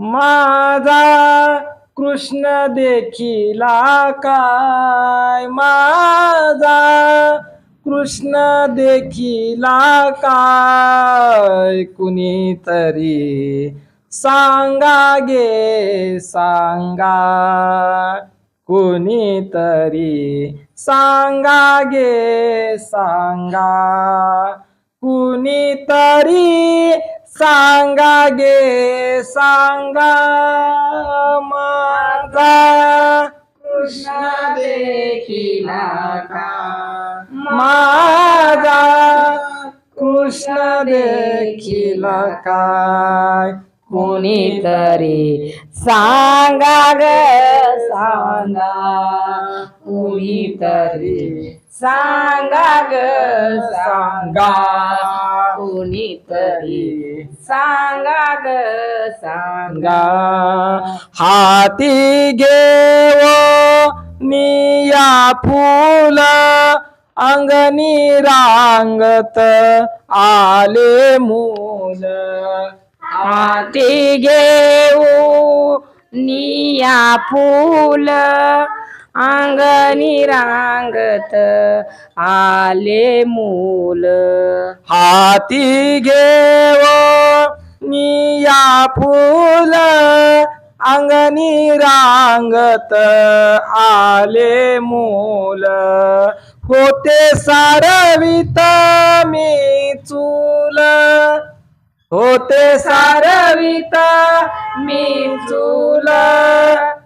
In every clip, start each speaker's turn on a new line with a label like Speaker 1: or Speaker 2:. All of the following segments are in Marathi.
Speaker 1: माझा कृष्ण देखिला काय? माझा कृष्ण देखिला काय? कुणीतरी सांगा गे सांगा. कुणीतरी सांगा गे सांगा. कुणीतरी सांगा गे सांगा माझा.
Speaker 2: कृष्ण देखिला का
Speaker 1: माझा कृष्ण देखील काय?
Speaker 2: कुणीतरी सांगा ग सांगा. कुणीतरी सांगा ग सांगा. कोणीतरी सांगा ग सांगा.
Speaker 1: हाती घेव निया फूल अंगणी रांगत आले मूल.
Speaker 2: हाती घेऊ निया फूल अंगणी रांगत आले मूल.
Speaker 1: हाती घेव निया फुल. अंगणी रांगत आले मूल. होते सारवित मी चूल. होते सारवित मी चूल.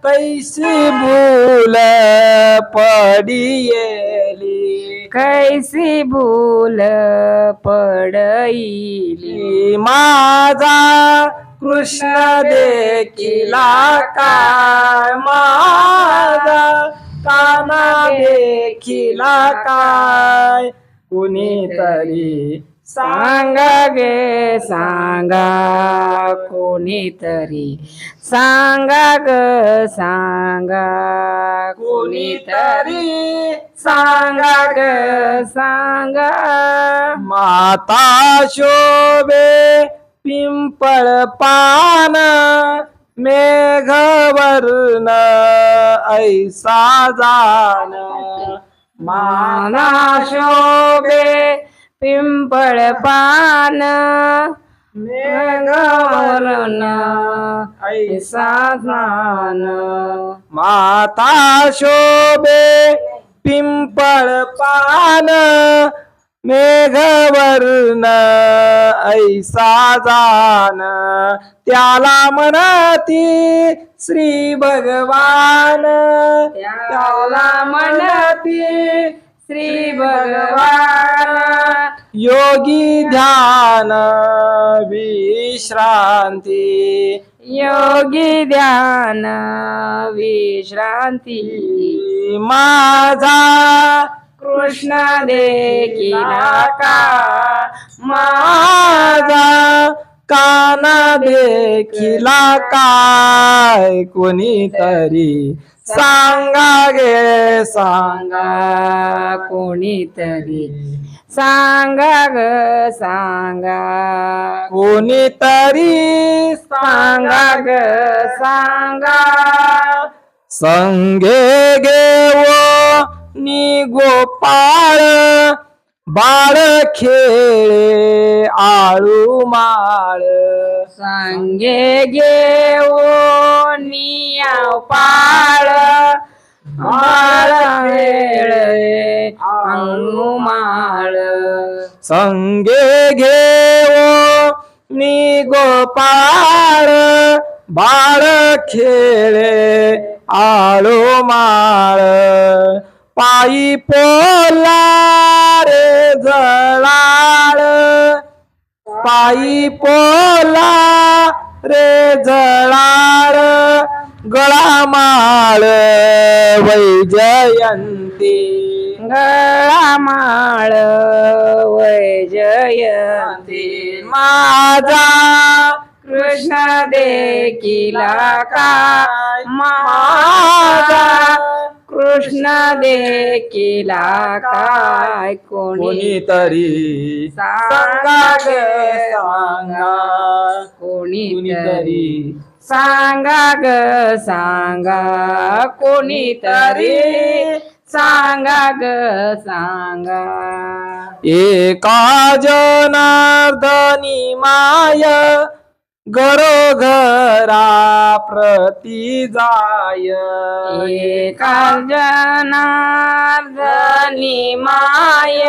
Speaker 1: कैसी भूल पडियेली?
Speaker 2: कैसी भूल पडईली
Speaker 1: माझा कृष्ण देखिला काय माझा काना देखिला काय कुणीतरी
Speaker 2: सांगा गे सांगा कोणीतरी. सांगा ग सांगा कोणीतरी. सांगा ग सांगा.
Speaker 1: माता शोभे पिंपळ पान मेघवर्ण ऐसा जाण
Speaker 2: माना शोभे पिंपळ पान मेघवर्ण ऐसा स्नान
Speaker 1: माता शोभे पिंपळ पान मेघवर्ण ऐसा जान. त्याला म्हणती श्री भगवान.
Speaker 2: त्याला म्हणती श्री भगवान.
Speaker 1: योगी ध्यान विश्रांती.
Speaker 2: योगी ध्यान विश्रांती.
Speaker 1: माझा
Speaker 2: कृष्ण देखिला का
Speaker 1: माझा काना देखिला काय कोणीतरी सांगा गे सांगा
Speaker 2: सांगा कोणीतरी सांगा ग सांगा.
Speaker 1: कोणीतरी
Speaker 2: सांगा ग सांगा.
Speaker 1: संगे घेव नि गोपाळ बाळ खेळे आळू माळ.
Speaker 2: सांगे घेऊ नियाव पाळ
Speaker 1: संगे घेव नि गोपाळ बाळ खेळे आळू माळ. पायी पोला रे जळाळ. पायी पोला रे जळाळ. गळा माळ वैजयंती.
Speaker 2: गळा माळ
Speaker 1: माझा
Speaker 2: कृष्ण देखिला का?
Speaker 1: माझा
Speaker 2: कृष्ण देखिला काय? कोणी
Speaker 1: कोणीतरी सांगा ग. सांगा.
Speaker 2: कोणीतरी सांगा ग सांगा. कोणीतरी सांगा ग सांगा.
Speaker 1: एका जनार्दनी माय घरोघरा प्रती जाय.
Speaker 2: एका जनार्दनी माय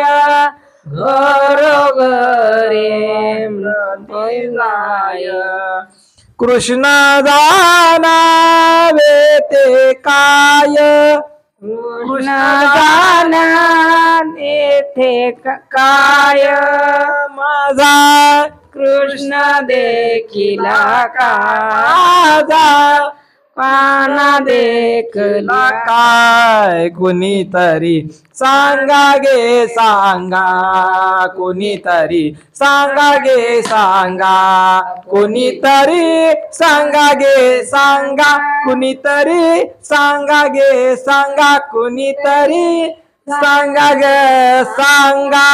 Speaker 2: घरोघरे मृत्युंजय
Speaker 1: कृष्ण जानावे ते काय?
Speaker 2: जाना येथे क- काय?
Speaker 1: माझा
Speaker 2: कृष्ण देखिला
Speaker 1: माझा
Speaker 2: पाना देखला
Speaker 1: काय? कुणीतरी सांगा गे सांगा. कुणीतरी सांगा गे सांगा. कुणीतरी सांगा गे सांगा. कुणीतरी सांगा गे सांगा. कुणीतरी सांगा गे सांगा.